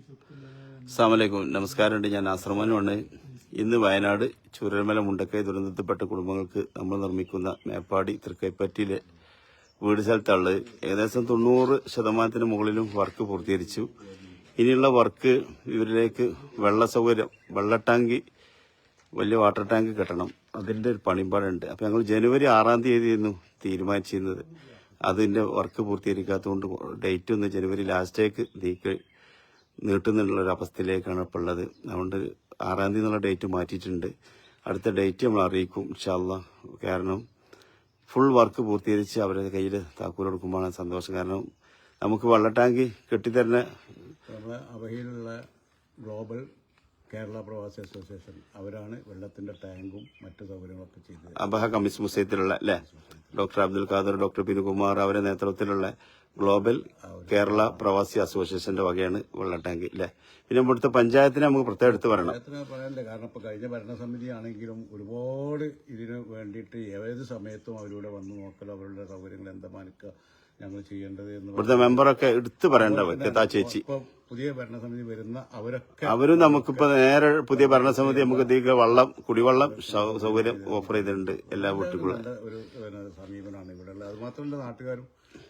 അസ്സാമലൈക്കും നമസ്കാരമുണ്ട്. ഞാൻ ആശ്രമനുമാണ് ഇന്ന് വയനാട് ചൂരൽമല മുണ്ടക്കൈ ദുരന്തത്തിൽപ്പെട്ട കുടുംബങ്ങൾക്ക് നമ്മൾ നിർമ്മിക്കുന്ന മേപ്പാടി തൃക്കൈപ്പറ്റിയിലെ വീട് സ്ഥലത്തുള്ളത് ഏകദേശം തൊണ്ണൂറ് ശതമാനത്തിന് മുകളിലും വർക്ക് പൂർത്തീകരിച്ചു. ഇനിയുള്ള വർക്ക് ഇവരിലേക്ക് വെള്ള സൗകര്യം വെള്ള ടാങ്ക് വലിയ വാട്ടർ ടാങ്ക് കെട്ടണം. അതിന്റെ ഒരു പണിപാടുണ്ട്. അപ്പോൾ ഞങ്ങൾ ജനുവരി ആറാം തീയതിയായിരുന്നു തീരുമാനിച്ചിരുന്നത്. അതിന്റെ വർക്ക് പൂർത്തീകരിക്കാത്തതുകൊണ്ട് ഡേറ്റ് ഒന്ന് ജനുവരി ലാസ്റ്റേക്ക് നീക്കി നീട്ടുന്നുള്ള അവസ്ഥയിലേക്കാണ് ഇപ്പോൾ ഉള്ളത്. അതുകൊണ്ട് ആറാം തീയതി എന്നുള്ള ഡേറ്റ് മാറ്റിയിട്ടുണ്ട്. അടുത്ത ഡേറ്റ് നമ്മൾ അറിയിക്കും ഇൻഷാല്ല കാരണം ഫുൾ വർക്ക് പൂർത്തീകരിച്ച് അവരുടെ കയ്യിൽ താക്കൂർ കൊടുക്കുമ്പോഴാണ് സന്തോഷം. കാരണം നമുക്ക് വെള്ള ടാങ്ക് കെട്ടിത്തരുന്ന അവയിലുള്ള ഗ്ലോബൽ കേരള പ്രവാസി അസോസിയേഷൻ അവരാണ് വെള്ളത്തിന്റെ ടാങ്കും മറ്റു സൗകര്യങ്ങളൊക്കെ ചെയ്തത്. അബഹ കമ്മ്യൂണിസ്റ്റ് മുസൈത്തിലുള്ള അല്ലെ? ഡോക്ടർ അബ്ദുൽ ഖാദർ ഡോക്ടർ ബിനുകുമാർ അവരുടെ നേതൃത്വത്തിലുള്ള ഗ്ലോബൽ കേരള പ്രവാസി അസോസിയേഷന്റെ വകയാണ് വെള്ള ടാങ്ക് അല്ലെ പിന്നെ ഇവിടുത്തെ പഞ്ചായത്തിനെ നമുക്ക് പ്രത്യേകം എടുത്ത് പറയണം. പറയാനില്ല കാരണം ഇപ്പൊ കഴിഞ്ഞ ഭരണസമിതി ആണെങ്കിലും ഒരുപാട് ഇതിന് വേണ്ടിയിട്ട് ഏത് സമയത്തും അവരിവിടെ വന്ന് നോക്കൽ അവരുടെ സൗകര്യങ്ങൾ എന്താ മാനിക്കുക ഞങ്ങൾ ചെയ്യേണ്ടത് എന്ന് ഇവിടുത്തെ മെമ്പറൊക്കെ എടുത്തു പറയേണ്ട വ്യക്തത ചേച്ചി. പുതിയ ഭരണസമിതി വരുന്ന അവരൊക്കെ അവരും നമുക്കിപ്പോ നേരെ പുതിയ ഭരണസമിതി നമുക്ക് ഇതിലേക്ക് വെള്ളം കുടിവെള്ളം സൗകര്യം ഓഫർ ചെയ്തിട്ടുണ്ട് എല്ലാ വീട്ടുകളും നല്ല ഒരു സമീപനമാണ് ഇവിടെ ഉള്ളത് അത് മാത്രമല്ല നാട്ടുകാരും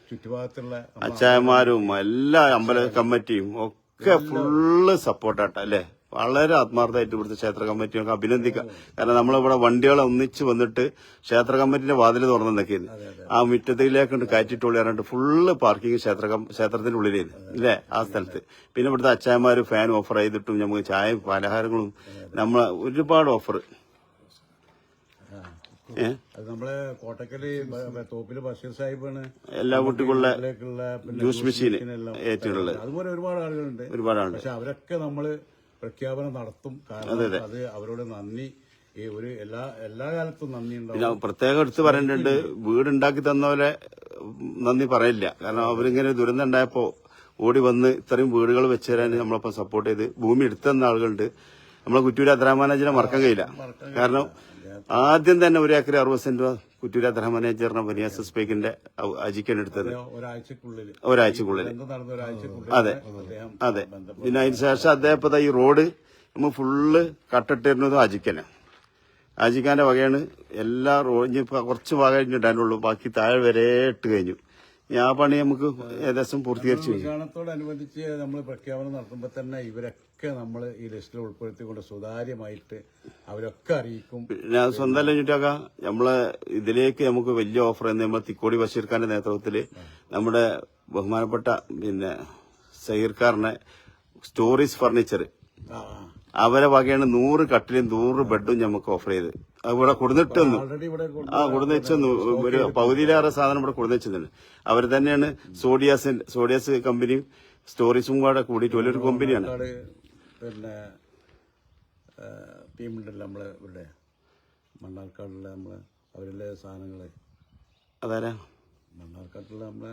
ചുറ്റുഭാഗത്തുള്ള അച്ചായന്മാരും എല്ലാ അമ്പല കമ്മിറ്റിയും ഒക്കെ ഫുള്ള് സപ്പോർട്ടാട്ട അല്ലെ? വളരെ ആത്മാർത്ഥമായിട്ട് ഇവിടുത്തെ ക്ഷേത്ര കമ്മിറ്റിയൊക്കെ അഭിനന്ദിക്കാം. കാരണം നമ്മളിവിടെ വണ്ടികളെ ഒന്നിച്ച് വന്നിട്ട് ക്ഷേത്ര കമ്മിറ്റിന്റെ വാതിൽ തുറന്നു നിൽക്കുന്നു. ആ മുറ്റത്തിലേക്ക് കയറ്റിട്ടുള്ളി പറഞ്ഞിട്ട് ഫുള്ള് പാർക്കിംഗ് ക്ഷേത്ര ക്ഷേത്രത്തിന്റെ ഉള്ളിലേന്ന് അല്ലേ ആ സ്ഥലത്ത്. പിന്നെ ഇവിടുത്തെ അച്ചായന്മാർ ഫാൻ ഓഫർ ചെയ്തിട്ടും നമുക്ക് ചായയും പലഹാരങ്ങളും നമ്മളെ ഒരുപാട് ഓഫർ നമ്മളെ കോട്ടക്കൽ തോപ്പിൽ ബഷീർ സാഹിബാണ്. എല്ലാ വീട്ടുകളിലെ ജ്യൂസ് മെഷീൻ അതുപോലെ ഒരുപാട് ആളുകളുണ്ട്. ഒരുപാട് പക്ഷെ അവരൊക്കെ നമ്മൾ പ്രഖ്യാപനം നടത്തും. കാരണം അത് അവരോട് നന്ദി. ഈ ഒരു എല്ലാ എല്ലാ കാലത്തും നന്ദി ഉണ്ടാവും. പ്രത്യേകം എടുത്ത് പറയേണ്ടതുണ്ട് വീടുണ്ടാക്കി തന്നവരെ നന്ദി പറയില്ല. കാരണം അവരിങ്ങനെ ദുരന്തം ഉണ്ടായപ്പോ ഓടി വന്ന് ഇത്രയും വീടുകൾ വെച്ച് തരാൻ നമ്മളൊപ്പം സപ്പോർട്ട് ചെയ്ത് ഭൂമി എടുത്തുതന്ന ആളുകളുണ്ട്. നമ്മളെ കുറ്റൂര് അത്രാമാനേജിനെ മറക്കാൻ കഴിയില്ല. കാരണം ആദ്യം തന്നെ ഒരു ഏക്കർ അറുപത് സെന്റ് കുറ്റൂര് അബ്ദുറഹ്മാനേജറിനെ ബനിയാസ് സ്പീക്കിന്റെ അജിക്കൻ എടുത്തത് ഒരാഴ്ചക്കുള്ളിൽ അതെ. അതെ. പിന്നെ അതിന് ശേഷം അദ്ദേഹത്തെ ഈ റോഡ് നമ്മൾ ഫുള്ള് കട്ടിട്ടിരുന്നത് അജിക്കനെ. അജിക്കാന്റെ വകയാണ് എല്ലാ റോഡ് ഇനി കുറച്ച് ഭാഗം കഴിഞ്ഞിട്ടാണുള്ളൂ ബാക്കി താഴെ വരെ ഇട്ട് കഴിഞ്ഞു. ആ പണി നമുക്ക് ഏകദേശം പൂർത്തീകരിച്ചു കഴിഞ്ഞു. ഉദ്ഘാടനത്തോടനുബന്ധിച്ച് നമ്മൾ പ്രഖ്യാപനം നടത്തുമ്പോൾ തന്നെ ഇവരൊക്കെ നമ്മൾ ഈ ലിസ്റ്റിൽ ഉൾപ്പെടുത്തിക്കൊണ്ട് സുതാര്യമായിട്ട് അവരൊക്കെ അറിയിക്കും. പിന്നെ സ്വന്തം കഴിഞ്ഞിട്ടൊക്കെ നമ്മളെ ഇതിലേക്ക് നമുക്ക് വലിയ ഓഫർ എന്ന് നമ്മൾ തിക്കോടി ബഷീർ ഖാന്റെ നേതൃത്വത്തിൽ നമ്മുടെ ബഹുമാനപ്പെട്ട പിന്നെ സഹീർക്കാരനെ സ്റ്റോറീസ് ഫർണിച്ചർ. അവരെ വകയാണ് നൂറ് കട്ടിലും നൂറ് ബെഡും നമുക്ക് ഓഫർ ചെയ്ത്. ഇവിടെ കൊണ്ട് ആ കൊടുന്നു ഒരു പകുതിയിലേറെ സാധനം ഇവിടെ കൊടുന്നുവെച്ചിട്ടുണ്ട് അവർ തന്നെയാണ് സോഡിയാസ് സോഡിയാസ് കമ്പനിയും സ്റ്റോറീസും കൂടെ കൂടിയിട്ട് വലിയൊരു കമ്പനിയാണ് പിന്നെ ടീമുണ്ടല്ലോ നമ്മളെ ഇവിടെ മണ്ണാർക്കാടുള്ള നമ്മളെ അവരിലെ സാധനങ്ങൾ അതാരാ? മണ്ണാർക്കാട്ടുള്ള നമ്മളെ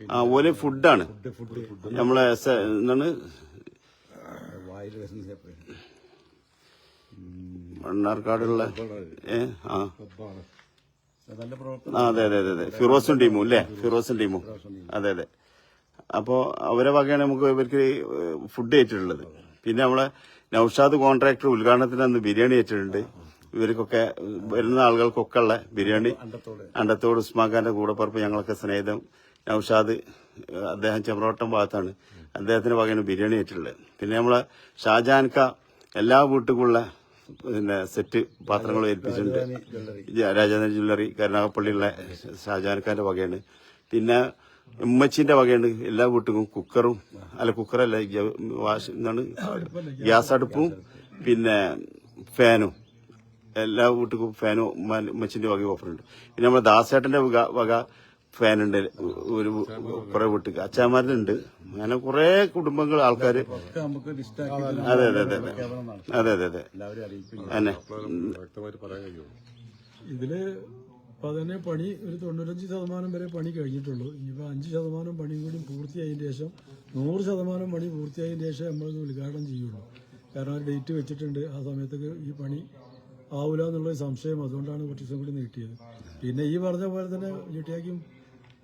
ആ ഓലെ ഫുഡാണ് ഫുഡ് ഫുഡ് നമ്മളെ എന്താണ്? വായിൽ മണ്ണാർക്കാടുള്ള ഏ ആ. അതെ അതെ അതെ അതെ. ഫിറോസും ടീമും അല്ലേ? ഫിറോസും ടീമും. അതെ അതെ. അപ്പോ അവരെ വകയാണ് നമുക്ക് ഇവർക്ക് ഫുഡ് ഏറ്റിട്ടുള്ളത്. പിന്നെ നമ്മളെ നൌഷാദ് കോൺട്രാക്ടർ ഉദ്ഘാടനത്തിന് അന്ന് ബിരിയാണി ഏറ്റിട്ടുണ്ട്. ഇവർക്കൊക്കെ വരുന്ന ആളുകൾക്കൊക്കെ ഉള്ള ബിരിയാണി. അണ്ടത്തോട്. അണ്ടത്തോട് കൂടെ പറപ്പ് ഞങ്ങളൊക്കെ സ്നേഹിതം. നൌഷാദ് അദ്ദേഹം ചെമ്പ്രോട്ടം ഭാഗത്താണ്. അദ്ദേഹത്തിന് വകയാണ് ബിരിയാണി ആയിട്ടുള്ളത്. പിന്നെ നമ്മളെ ഷാജാൻക എല്ലാ വീട്ടുകളുള്ള പിന്നെ സെറ്റ് പാത്രങ്ങൾ ഏൽപ്പിച്ചിട്ടുണ്ട്. രാജധാനി ജ്വല്ലറി കരുനാഗപ്പള്ളിയുള്ള ഷാജാൻഖാന്റെ വകയാണ്. പിന്നെ ഉമ്മച്ചിന്റെ വകയുണ്ട് എല്ലാ വീട്ടുക്കും കുക്കറും അല്ല കുക്കറല്ല വാഷ് എന്താണ് ഗ്യാസ് അടുപ്പും പിന്നെ ഫാനും. എല്ലാ വീട്ടുക്കും ഫാനും ഉമ്മ- ഉമ്മച്ചിന്റെ വക ഓഫറുണ്ട്. പിന്നെ നമ്മുടെ ദാസേട്ടന്റെ വക ഫാനുണ്ട് ഒരു കുറെ വീട്ടിൽ അച്ഛന്മാരുണ്ട് അങ്ങനെ കുറെ കുടുംബങ്ങൾ ആൾക്കാർ അതെ അതെ അതെ അതെ. അതെ അതെ അതെ. ഇതിൽ പതിനെ പണി ഒരു തൊണ്ണൂറ്റഞ്ച് ശതമാനം വരെ പണി കഴിഞ്ഞിട്ടുള്ളൂ. ഇനിയിപ്പോൾ അഞ്ച് ശതമാനം പണിയും കൂടി പൂർത്തിയായതിന് ശേഷം നൂറ് ശതമാനം പണി പൂർത്തിയായതിന് ശേഷം നമ്മളിത് ഉദ്ഘാടനം ചെയ്യുള്ളൂ. കാരണം ഡേറ്റ് വെച്ചിട്ടുണ്ട്. ആ സമയത്തൊക്കെ ഈ പണി ആവില്ല എന്നുള്ളൊരു സംശയം. അതുകൊണ്ടാണ് കുറച്ച് ദിവസം കൂടി നീട്ടിയത്. പിന്നെ ഈ പറഞ്ഞ പോലെ തന്നെ ജിട്ടിയാക്കും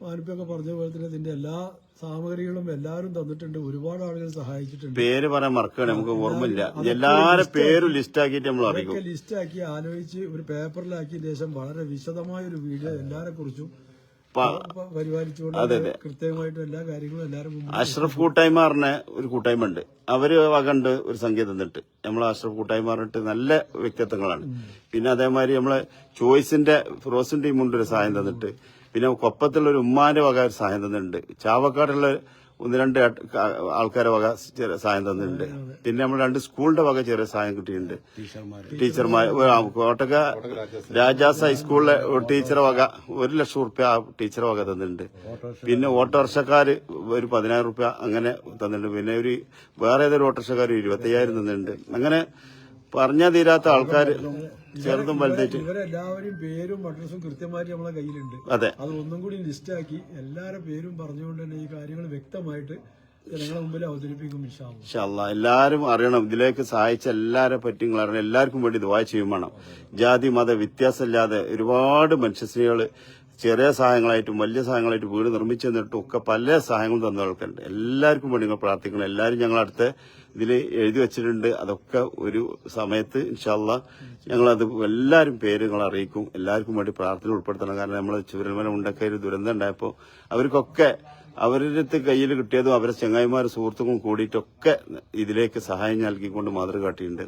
മാനിപ്പൊക്കെ പറഞ്ഞ പോലെ തന്നെ ഇതിന്റെ എല്ലാ സാമഗ്രികളും എല്ലാവരും തന്നിട്ടുണ്ട്. ഒരുപാട് ആളുകൾ സഹായിച്ചിട്ടുണ്ട്. പേര് പറയാൻ മറക്കുകയാണ്. നമുക്ക് ഓർമ്മയില്ല. എല്ലാരെ പേരും ലിസ്റ്റ് ആക്കിയിട്ട് നമ്മൾ അറിയിക്കും. ലിസ്റ്റ് ലിസ്റ്റാക്കി ആലോചിച്ച് ഒരു പേപ്പറിലാക്കിയ ശേഷം വളരെ വിശദമായ ഒരു വീഡിയോ എല്ലാരെ കുറിച്ചും അതെ പരിപാലിച്ചുകൊണ്ട് കൃത്യമായിട്ട് എല്ലാ കാര്യങ്ങളും എല്ലാവരും അഷ്റഫ് കൂട്ടായ്മ പറഞ്ഞ ഒരു കൂട്ടായ്മ ഉണ്ട് അവർ വകണ്ട് ഒരു സംഖ്യ തന്നിട്ട്. നമ്മൾ അഷ്റഫ് കൂട്ടായ്മ പറഞ്ഞിട്ട് നല്ല വ്യക്തിത്വങ്ങളാണ്. പിന്നെ അതേമാതിരി നമ്മളെ ചോയ്സിന്റെ ഫിറോസിൻ ടീമുണ്ട് ഒരു സഹായം തന്നിട്ട് പിന്നെ കൊപ്പത്തുള്ള ഒരു ഉമ്മാന്റെ വക ഒരു സഹായം തന്നിട്ടുണ്ട്. ചാവക്കാടുള്ള ഒന്ന് രണ്ട് ആൾക്കാരെ വക ചെറിയ സഹായം തന്നിട്ടുണ്ട്. പിന്നെ നമ്മൾ രണ്ട് സ്കൂളിന്റെ വക ചെറിയ സഹായം കിട്ടിയിട്ടുണ്ട്. ടീച്ചർമാർ കോട്ടക്ക രാജാസ് ഹൈസ്കൂളിലെ ടീച്ചറെ വക ഒരു ലക്ഷം റുപ്യ ആ ടീച്ചറെ വക തന്നിട്ടുണ്ട്. പിന്നെ ഓട്ടോറിക്ഷക്കാര് ഒരു പതിനായിരം റുപ്യ അങ്ങനെ തന്നിട്ടുണ്ട്. പിന്നെ ഒരു വേറെ ഏതൊരു ഓട്ടോറിക്ഷക്കാർ ഇരുപത്തയ്യായിരം തന്നിട്ടുണ്ട്. അങ്ങനെ പറഞ്ഞാൽ തീരാത്ത ആൾക്കാര് ചെറുതും വലുതായിട്ട്. ഇവരെല്ലാവരും പേരും അഡ്രസ്സും കൃത്യമായിട്ട് നമ്മളെ കയ്യിലുണ്ട്. അതെ. അത് ഒന്നും കൂടി ലിസ്റ്റാക്കി എല്ലാവരുടെ പേരും പറഞ്ഞുകൊണ്ട് തന്നെ ഈ കാര്യങ്ങൾ വ്യക്തമായിട്ട് എല്ലാരും അറിയണം. ഇതിലേക്ക് സഹായിച്ച എല്ലാരെ പറ്റി നിങ്ങൾ അറിയണം. എല്ലാവർക്കും വേണ്ടി ദുബായ് ചെയ്യും വേണം. ജാതി മത വ്യത്യാസമില്ലാതെ ഒരുപാട് മനുഷ്യസ്ത്രീകൾ ചെറിയ സഹായങ്ങളായിട്ടും വലിയ സഹായങ്ങളായിട്ടും വീട് നിർമ്മിച്ചു തന്നിട്ടും ഒക്കെ പല സഹായങ്ങളും തന്ന ആൾക്കാരുണ്ട്. എല്ലാവർക്കും വേണ്ടി നിങ്ങൾ പ്രാർത്ഥിക്കണം. എല്ലാവരും ഞങ്ങളടുത്ത് ഇതിൽ എഴുതി വെച്ചിട്ടുണ്ട്. അതൊക്കെ ഒരു സമയത്ത് ഇൻഷാല്ല ഞങ്ങളത് എല്ലാവരും പേര് നിങ്ങൾ അറിയിക്കും. എല്ലാവർക്കും വേണ്ടി പ്രാർത്ഥന ഉൾപ്പെടുത്തണം. കാരണം നമ്മൾ ചുരൽമല ഉണ്ടൊക്കെ ഒരു ദുരന്തം ഉണ്ടായപ്പോൾ അവർക്കൊക്കെ അവരുടെ കയ്യിൽ കിട്ടിയതും അവരുടെ ചെങ്ങായിമാരും സുഹൃത്തുക്കളും കൂടിയിട്ടൊക്കെ ഇതിലേക്ക് സഹായം നൽകിക്കൊണ്ട് മാതൃക കാട്ടിയിട്ടുണ്ട്.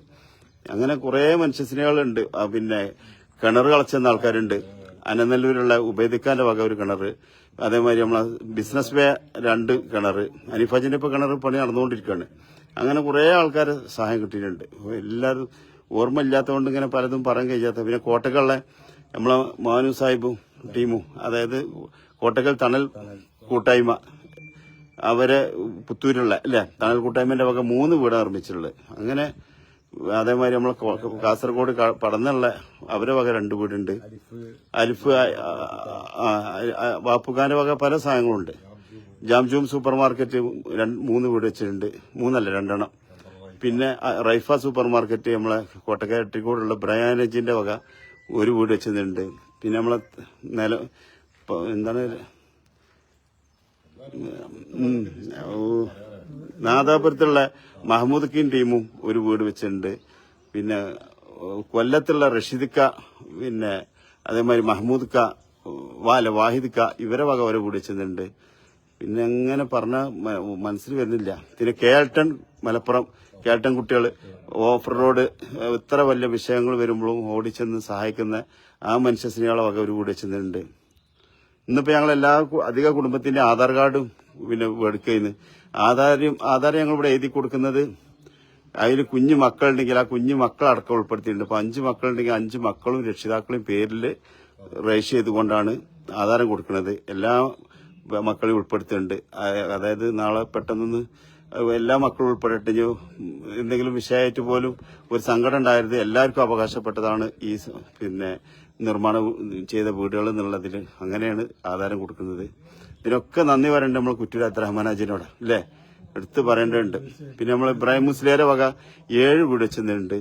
അങ്ങനെ കുറേ മനുഷ്യസ്നേഹങ്ങളുണ്ട് പിന്നെ കിണർ കളച്ചെന്ന ആൾക്കാരുണ്ട്. അനനല്ലൂരുള്ള ഉബൈദിക്കാന്റെ വക ഒരു കിണർ അതേമാതിരി നമ്മളെ ബിസിനസ് വേ രണ്ട് കിണർ അനിഫാജിന്റെ ഇപ്പൊ കിണർ പണി നടന്നുകൊണ്ടിരിക്കുകയാണ്. അങ്ങനെ കുറേ ആൾക്കാർ സഹായം കിട്ടിയിട്ടുണ്ട്. എല്ലാവരും ഓർമ്മ ഇല്ലാത്തതുകൊണ്ട് ഇങ്ങനെ പലതും പറയാൻ കഴിയാത്ത പിന്നെ കോട്ടകളിലെ നമ്മളെ മാനു സാഹിബും ടീമും അതായത് കോട്ടക്കൽ തണൽ കൂട്ടായ്മ അവരെ പുത്തൂരുള്ള അല്ലേ തണൽ കൂട്ടായ്മന്റെ വക മൂന്ന് വീട് നിർമ്മിച്ചിട്ടുള്ളത്. അങ്ങനെ അതേമാതിരി നമ്മളെ കാസർഗോഡ് പടന്നുള്ള അവരെ വക രണ്ടു വീടുണ്ട്. അരിഫ് വാപ്പുകാന്റെ വക പല സാധനങ്ങളുണ്ട്. ജാംജൂം സൂപ്പർ മാർക്കറ്റ് മൂന്ന് വീട് വെച്ചിട്ടുണ്ട്. മൂന്നല്ല രണ്ടെണ്ണം. പിന്നെ റൈഫ സൂപ്പർ മാർക്കറ്റ് നമ്മളെ കോട്ടക്കയറ്റിക്കോടുള്ള ബ്രയാനജിന്റെ വക ഒരു വീട് വെച്ചിട്ടുണ്ട്. പിന്നെ നമ്മളെ നില എന്താണ്? നാദാപുരത്തുള്ള മഹമ്മൂദ് കീൻ ടീമും ഒരു വീട് വെച്ചിട്ടുണ്ട്. പിന്നെ കൊല്ലത്തുള്ള റഷീദിക്ക പിന്നെ അതേമാതിരി മഹമ്മൂദ് ക വാല വാഹിദ് ക ഇവരെ വക അവരെ വീട് വെച്ചിട്ടുണ്ട്. പിന്നെ എങ്ങനെ പറഞ്ഞ മനസ്സിൽ വരുന്നില്ല. പിന്നെ കേൾട്ടൺ മലപ്പുറം കേൾട്ടൺ കുട്ടികൾ ഓഫ് റോഡ് ഇത്ര വലിയ വിഷയങ്ങൾ വരുമ്പോഴും ഓടിച്ചെന്ന് സഹായിക്കുന്ന ആ മനുഷ്യ സ്നേഹങ്ങളെ വക ഒരു കൂടി വെച്ചിട്ടുണ്ട്. ഇന്നിപ്പോ ഞങ്ങൾ എല്ലാ അധിക കുടുംബത്തിന്റെ ആധാർ കാർഡും പിന്നെ എടുക്കുന്നു ആധാരം ആധാരം ഞങ്ങൾ ഇവിടെ എഴുതി കൊടുക്കുന്നത് അതിൽ കുഞ്ഞു മക്കളുണ്ടെങ്കിൽ ആ കുഞ്ഞു മക്കൾ അടക്കം ഉൾപ്പെടുത്തിയിട്ടുണ്ട്. അപ്പൊ അഞ്ച് മക്കളുണ്ടെങ്കിൽ അഞ്ച് മക്കളും രക്ഷിതാക്കളും പേരിൽ രജിസ്റ്റർ ചെയ്തുകൊണ്ടാണ് ആധാരം കൊടുക്കുന്നത്. എല്ലാ മക്കളെയും ഉൾപ്പെടുത്തിയിട്ടുണ്ട്. അതായത് നാളെ പെട്ടെന്നൊന്ന് എല്ലാ മക്കളും ഉൾപ്പെടട്ടെ. എന്തെങ്കിലും വിഷയമായിട്ട് പോലും ഒരു സങ്കടം ഉണ്ടായത് എല്ലാവർക്കും അവകാശപ്പെട്ടതാണ് ഈ പിന്നെ നിർമ്മാണം ചെയ്ത വീടുകൾ എന്നുള്ളതിൽ അങ്ങനെയാണ് ആധാരം കൊടുക്കുന്നത്. ഇതിനൊക്കെ നന്ദി പറയേണ്ടത് നമ്മൾ കുറ്റൂർ അബ്ദുറഹ്മാനാജിനോട് അല്ലേ എടുത്തു പറയേണ്ടതുണ്ട്. പിന്നെ നമ്മൾ ഇബ്രാഹിം മുസ്ലിയാരെ വക ഏഴ് വീട് വെച്ചിട്ടുണ്ട്.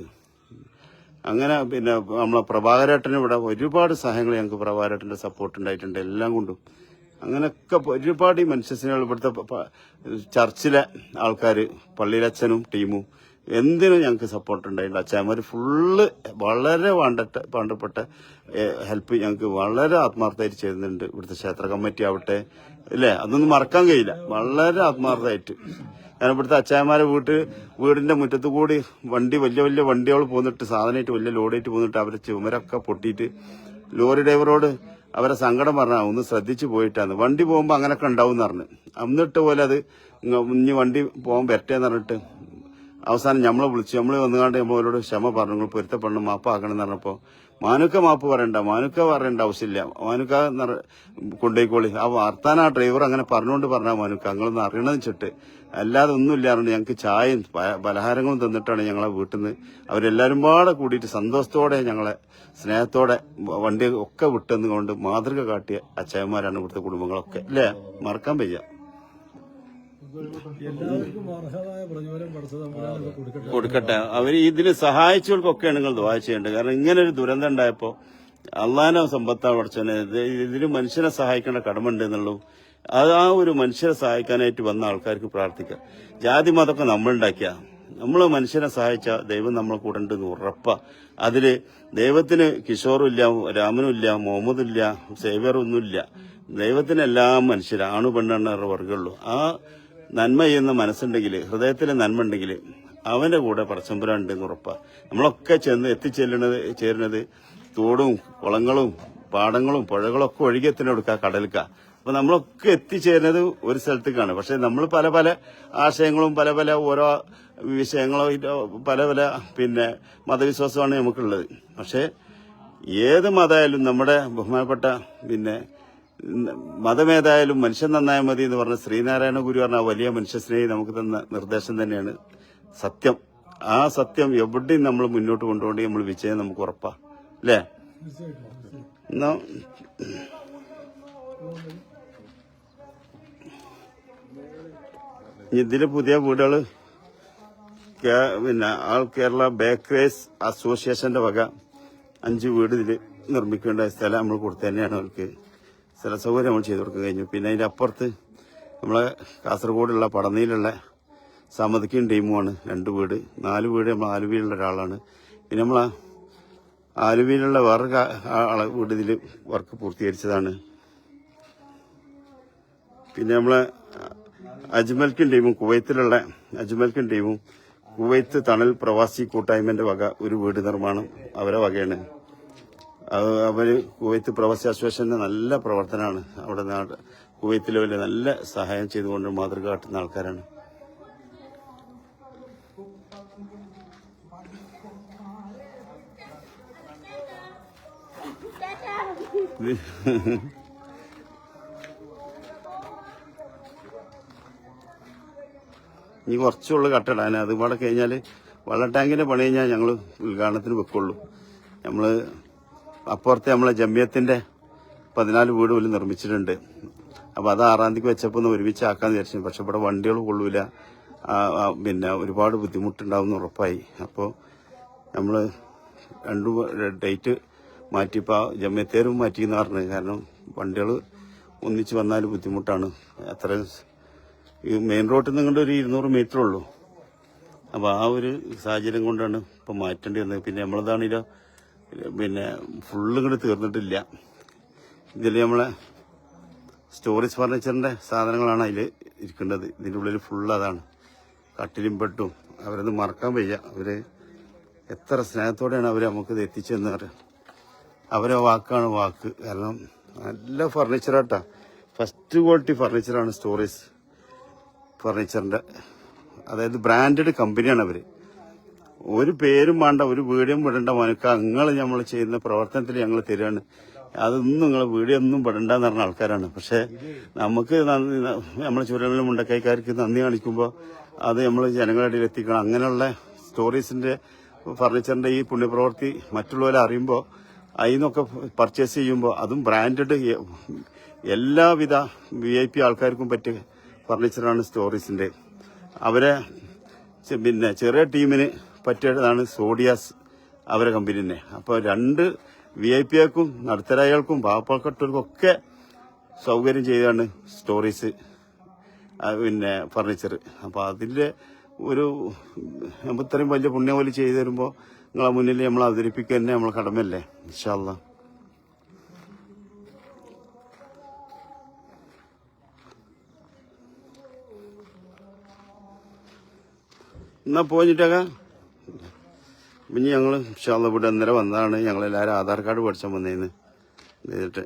അങ്ങനെ പിന്നെ നമ്മളെ പ്രഭാകരേട്ടന് ഇവിടെ ഒരുപാട് സഹായങ്ങൾ ഞങ്ങൾക്ക് പ്രഭാകരേട്ടന്റെ സപ്പോർട്ട് ഉണ്ടായിട്ടുണ്ട് എല്ലാം കൊണ്ടും. അങ്ങനെയൊക്കെ ഒരുപാട് ഈ മനുഷ്യസിനെ ഇവിടുത്തെ ചർച്ചിലെ ആൾക്കാർ പള്ളിയിലച്ഛനും ടീമും എന്തിനും ഞങ്ങൾക്ക് സപ്പോർട്ട് ഉണ്ടായിട്ടുണ്ട്. അച്ഛന്മാർ ഫുള്ള് വളരെ വേണ്ടട്ട് വേണ്ടപ്പെട്ട ഹെൽപ്പ് ഞങ്ങൾക്ക് വളരെ ആത്മാർത്ഥമായിട്ട് ചെയ്യുന്നുണ്ട് ഇവിടുത്തെ ക്ഷേത്ര കമ്മിറ്റി ആവട്ടെ ഇല്ലേ? അതൊന്നും മറക്കാൻ കഴിയില്ല. വളരെ ആത്മാർത്ഥമായിട്ട്. ഞാൻ ഇവിടുത്തെ അച്ഛായമാരെ വീട്ട് വീടിന്റെ മുറ്റത്ത് കൂടി വണ്ടി വലിയ വലിയ വണ്ടികൾ പോന്നിട്ട് സാധനമായിട്ട് വലിയ ലോഡായിട്ട് പോന്നിട്ട് അവരെ ചുമരൊക്കെ പൊട്ടിയിട്ട് ലോറി ഡ്രൈവറോട് അവരെ സങ്കടം പറഞ്ഞാ ഒന്ന് ശ്രദ്ധിച്ചു പോയിട്ടാണ് വണ്ടി പോകുമ്പോൾ അങ്ങനെയൊക്കെ ഉണ്ടാവും എന്ന് പറഞ്ഞു. അന്നിട്ട് പോലെ അത് ഇനി വണ്ടി പോകാൻ പറ്റേന്ന് പറഞ്ഞിട്ട് അവസാനം നമ്മളെ വിളിച്ചു. നമ്മൾ വന്നുകൊണ്ട് അവരോട് ക്ഷമ പറഞ്ഞു. നിങ്ങൾ പൊരുത്തപ്പെടണം മാപ്പാക്കണം എന്ന് പറഞ്ഞപ്പോ മാനുക്ക മാപ്പ് പറയണ്ട മാനുക്ക പറയേണ്ട ആവശ്യമില്ല. മാനുക്ക കൊണ്ടേക്കോളി ആ വർത്താനം ആ ഡ്രൈവർ അങ്ങനെ പറഞ്ഞുകൊണ്ട് പറഞ്ഞാൽ മാനുക്ക. ഞങ്ങളൊന്ന് അറിയണമെന്ന് വെച്ചിട്ട്. അല്ലാതെ ഒന്നുമില്ല പറഞ്ഞു ഞങ്ങൾക്ക് ചായയും പലഹാരങ്ങളും തന്നിട്ടാണ് ഞങ്ങളെ വീട്ടിൽ നിന്ന് അവരെല്ലാവരും പാടെ കൂടിയിട്ട് സന്തോഷത്തോടെ ഞങ്ങളെ സ്നേഹത്തോടെ വണ്ടി ഒക്കെ വിട്ടെന്ന് കൊണ്ട് മാതൃക കാട്ടിയ അച്ചായന്മാരാണ് ഇവിടുത്തെ കുടുംബങ്ങളൊക്കെ. അല്ലേ മറക്കാൻ വയ്യ. കൊടുക്കട്ടെ. കൊടുക്കട്ടെ. അവർ ഇതിന് സഹായിച്ചവർക്കൊക്കെയാണ് നിങ്ങൾ ദുവാ ചെയ്യേണ്ടത്. കാരണം ഇങ്ങനെ ഒരു ദുരന്തം ഉണ്ടായപ്പോ അള്ളഹാനെ സമ്പത്താണ് പഠിച്ചനെ ഇതിന് മനുഷ്യനെ സഹായിക്കേണ്ട കടമുണ്ട് എന്നുള്ളൂ അത് ആ ഒരു മനുഷ്യരെ സഹായിക്കാനായിട്ട് വന്ന ആൾക്കാർക്ക് പ്രാർത്ഥിക്കുക ജാതി മതമൊക്കെ നമ്മളുണ്ടാക്കിയ നമ്മൾ മനുഷ്യനെ സഹായിച്ച ദൈവം നമ്മളെ കൂടെ ഉണ്ടെന്ന് ഉറപ്പാ. അതിൽ ദൈവത്തിന് കിഷോറും ഇല്ല രാമനും ഇല്ല മുഹമ്മദും ഇല്ല സേവ്യറൊന്നും ഇല്ല. ദൈവത്തിന് എല്ലാ മനുഷ്യരാണു പെണ്ണെണ്ണ വർഗമുള്ളൂ ആ നന്മ ചെയ്യുന്ന മനസ്സുണ്ടെങ്കിൽ ഹൃദയത്തിലെ നന്മ ഉണ്ടെങ്കിൽ അവന്റെ കൂടെ പടച്ചമ്പുരാണ്ടെന്ന് ഉറപ്പാണ് നമ്മളൊക്കെ ചെന്ന് എത്തിച്ചെല്ലുന്നത് ചേരുന്നത് തോടും കുളങ്ങളും പാടങ്ങളും പുഴകളും ഒക്കെ ഒഴുകിയെത്തിനെടുക്കുക കടൽക്ക. അപ്പൊ നമ്മളൊക്കെ എത്തിച്ചേരുന്നത് ഒരു സ്ഥലത്തേക്കാണ്. പക്ഷെ നമ്മൾ പല പല ആശയങ്ങളും പല പല ഓരോ വിഷയങ്ങളോ പല പല പിന്നെ മതവിശ്വാസമാണ് നമുക്കുള്ളത്. പക്ഷെ ഏത് മതമായാലും നമ്മുടെ ബഹുമാനപ്പെട്ട പിന്നെ മതമേതായാലും മനുഷ്യൻ നന്നായാൽ മതി എന്ന് പറഞ്ഞ ശ്രീനാരായണ ഗുരു പറഞ്ഞ വലിയ മനുഷ്യസ്നേഹി നമുക്ക് തന്ന നിർദ്ദേശം തന്നെയാണ്. സത്യം. ആ സത്യം എവിടെയും നമ്മൾ മുന്നോട്ട് കൊണ്ടുപോകേണ്ടി നമ്മൾ വിജയം നമുക്ക് ഉറപ്പാ. അല്ലേ? ഇതിലെ പുതിയ വീടുകൾ കേ- പിന്നെ ആൾ കേരള ബേക്കേഴ്സ് അസോസിയേഷന്റെ വക അഞ്ച് വീട് ഇതിൽ നിർമ്മിക്കേണ്ട സ്ഥലം നമ്മൾ കൊടുത്തു തന്നെയാണ് അവർക്ക്. സ്ഥല സൗകര്യം നമ്മൾ ചെയ്തു കൊടുക്കാൻ കഴിഞ്ഞു. പിന്നെ അതിന്റെ അപ്പുറത്ത് നമ്മളെ കാസർഗോഡുള്ള പടനയിലുള്ള സമതിക്കും ടീമുമാണ്. രണ്ട് വീട്. നാല് വീട് നമ്മൾ ആലുവയിലുള്ള ഒരാളാണ്. പിന്നെ നമ്മൾ ആലുവയിലുള്ള വേറൊരു ആളെ വീട് ഇതിൽ വർക്ക് പൂർത്തീകരിച്ചതാണ്. പിന്നെ നമ്മളെ അജ്മൽക്കും ടീമും കുവൈത്തിലുള്ള അജ്മൽക്കും ടീമും കുവൈത്ത് തണൽ പ്രവാസി കൂട്ടായ്മന്റെ വക ഒരു വീട് നിർമ്മാണം അവരെ വകയാണ്. അവർ കുവൈത്ത് പ്രവാസി അസോസിയേഷന്റെ നല്ല പ്രവർത്തനമാണ്. അവിടെ നാട് കുവൈത്തിലെ വലിയ നല്ല സഹായം ചെയ്തുകൊണ്ട് മാതൃക കാട്ടുന്ന ആൾക്കാരാണ്. ഇനി കുറച്ചുള്ള കട്ടടാൻ അത് ഇവിടെ കഴിഞ്ഞാൽ വെള്ളം ടാങ്കിന്റെ പണി കഴിഞ്ഞാൽ ഞങ്ങൾ ഉദ്ഘാടനത്തിന് വെക്കുള്ളൂ. നമ്മൾ അപ്പുറത്തെ നമ്മളെ ജമ്യത്തിന്റെ പതിനാല് വീട് പോലും നിർമ്മിച്ചിട്ടുണ്ട്. അപ്പോൾ അത് ആറാം തീയതി വെച്ചപ്പോൾ ഒന്ന് ഒരുമിച്ച് വിചാരിച്ചു. പക്ഷെ ഇവിടെ വണ്ടികൾ കൊള്ളൂല. പിന്നെ ഒരുപാട് ബുദ്ധിമുട്ടുണ്ടാവും എന്ന് ഉറപ്പായി. അപ്പോൾ നമ്മൾ രണ്ട് ഡേറ്റ് മാറ്റിയപ്പോൾ ജമ്യത്തേരും മാറ്റിയെന്ന് പറഞ്ഞു. കാരണം വണ്ടികൾ ഒന്നിച്ച് വന്നാൽ ബുദ്ധിമുട്ടാണ്. അത്ര ഈ മെയിൻ റോഡിൽ നിന്ന് ഒരു ഇരുന്നൂറ് മീറ്റർ ഉള്ളൂ. അപ്പോൾ ആ ഒരു സാഹചര്യം കൊണ്ടാണ് ഇപ്പം മാറ്റേണ്ടി വന്നത്. പിന്നെ നമ്മളതാണെങ്കിലോ പിന്നെ ഫുള്ള് ഇങ്ങോട്ട് തീർന്നിട്ടില്ല. ഇതിൽ നമ്മളെ സ്റ്റോറേജ് ഫർണിച്ചറിന്റെ സാധനങ്ങളാണ് അതിൽ ഇരിക്കേണ്ടത്. ഇതിന്റെ ഉള്ളിൽ ഫുള്ള് അതാണ്. കട്ടിലും പെട്ടും. അവരത് മറക്കാൻ വയ്യ. അവർ എത്ര സ്നേഹത്തോടെയാണ് അവർ നമുക്ക് ഇത് എത്തിച്ചെന്ന് പറയാം അവരെ വാക്കാണ് വാക്ക്. കാരണം നല്ല ഫർണിച്ചറാട്ടാ ഫസ്റ്റ് ക്വാളിറ്റി ഫർണിച്ചറാണ് സ്റ്റോറേജ് ഫർണിച്ചറിന്റെ അതായത് ബ്രാൻഡഡ് കമ്പനിയാണ് അവർ. ഒരു പേരും വേണ്ട ഒരു വീഡിയോ വിടണ്ട മനുക്ക. നിങ്ങൾ നമ്മൾ ചെയ്യുന്ന പ്രവർത്തനത്തിൽ ഞങ്ങൾ തരികയാണ് അതൊന്നും നിങ്ങൾ വീഡിയോ ഒന്നും വിടണ്ടെന്ന് പറഞ്ഞ ആൾക്കാരാണ്. പക്ഷേ നമുക്ക് നമ്മളെ ചുരങ്ങളിലും മുണ്ടക്കൈക്കാർക്ക് നന്ദി കാണിക്കുമ്പോൾ അത് നമ്മൾ ജനങ്ങളുടെ ഇടയിൽ എത്തിക്കണം. അങ്ങനെയുള്ള സ്റ്റോറീസിന്റെ ഫർണിച്ചറിന്റെ ഈ പുണ്യപ്രവൃത്തി മറ്റുള്ളവരെ അറിയുമ്പോൾ അതിൽ നിന്നൊക്കെ പർച്ചേസ് ചെയ്യുമ്പോൾ അതും ബ്രാൻഡഡ് എല്ലാവിധ വി ഐ പി ആൾക്കാർക്കും പറ്റിയ ഫർണിച്ചറാണ് സ്റ്റോറീസിന്റെ. അവരെ പിന്നെ ചെറിയ ടീമിന് പറ്റിയതാണ് സോഡിയാസ് അവരെ കമ്പനി തന്നെ അപ്പോൾ രണ്ട് വി ഐ പികൾക്കും നടുത്തരായകൾക്കും പാവപ്പെട്ടവർക്കും ഒക്കെ സൗകര്യം ചെയ്താണ് സ്റ്റോറീസ് പിന്നെ ഫർണിച്ചർ അപ്പോൾ അതിന്റെ ഒരു ഇത്രയും വലിയ പുണ്യം പോലെ ചെയ്തു തരുമ്പോൾ നിങ്ങളെ മുന്നിൽ നമ്മൾ അവതരിപ്പിക്കുക തന്നെ നമ്മളെ കടമല്ലേ ഇൻഷാല്ല എന്നാ പോയിട്ടൊക്കെ ഇനി ഞങ്ങൾ ഇവിടെ ഇന്നലെ വന്നതാണ്. ഞങ്ങളെല്ലാവരും ആധാർ കാർഡ് പഠിച്ചാൽ വന്നേന്ന്. എന്നിട്ട്